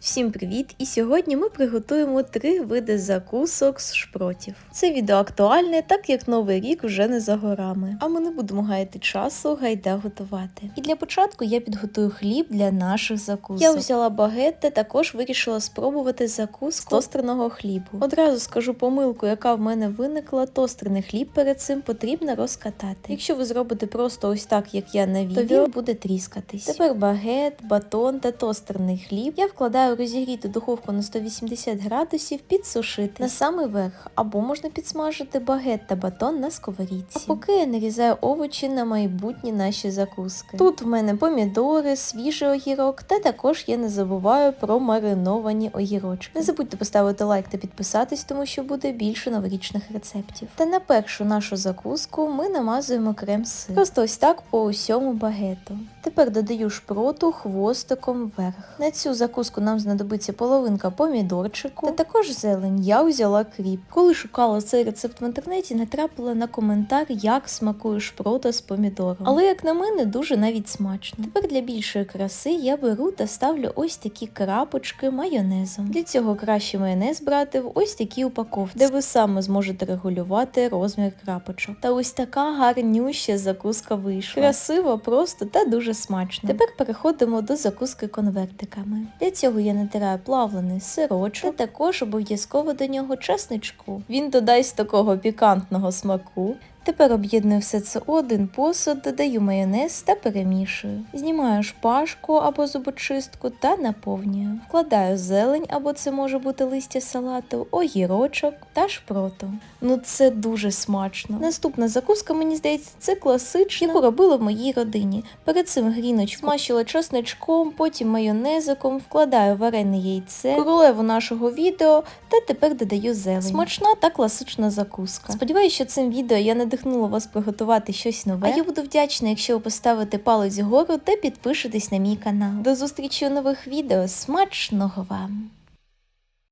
Всім привіт! І сьогодні ми приготуємо три види закусок з шпротів. Це відео актуальне, так як новий рік вже не за горами. А ми не будемо гаяти часу, гайда готувати. І для початку я підготую хліб для наших закусок. Я взяла багет та також вирішила спробувати закуску з тостерного хлібу. Одразу скажу помилку, яка в мене виникла. Тостерний хліб перед цим потрібно розкатати. Якщо ви зробите просто ось так, як я на відео, то він буде тріскатись. Тепер багет, батон та тостерний хліб я вкладаю розігріту духовку на 180 градусів підсушити на самий верх, або можна підсмажити багет та батон на сковорідці. А поки я нарізаю овочі на майбутні наші закуски. Тут в мене помідори, свіжий огірок, та також я не забуваю про мариновані огірочки. Не забудьте поставити лайк та підписатись, тому що буде більше новорічних рецептів. Та на першу нашу закуску ми намазуємо крем-сир. Просто ось так по усьому багету. Тепер додаю шпроту хвостиком вверх. На цю закуску нам знадобиться половинка помідорчику та також зелень. Я взяла кріп. Коли шукала цей рецепт в інтернеті, натрапила на коментар, як смакує шпрота з помідором. Але, як на мене, дуже навіть смачно. Тепер для більшої краси я беру та ставлю ось такі крапочки майонезом. Для цього краще майонез брати в ось такій упаковці, де ви саме зможете регулювати розмір крапочок. Та ось така гарнюща закуска вийшла. Красиво, просто та дуже смачно. Тепер переходимо до закуски конвертиками. Для цього я натираю плавлений сирочок, та також обов'язково до нього чесничку. Він додасть такого пікантного смаку. Тепер об'єдную все це у один посуд, додаю майонез та перемішую. Знімаю шпажку або зубочистку та наповнюю. Вкладаю зелень, або це може бути листя салату, огірочок та шпроту. Ну це дуже смачно. Наступна закуска, мені здається, це класична, яку робили в моїй родині. Перед цим гріночку смащила чесничком, потім майонезиком, вкладаю варене яйце, королеву нашого відео та тепер додаю зелень. Смачна та класична закуска. Сподіваюся, що цим відео я надихнула вас приготувати щось нове. А я буду вдячна, якщо ви поставите палець вгору та підпишетесь на мій канал. До зустрічі у нових відео. Смачного вам!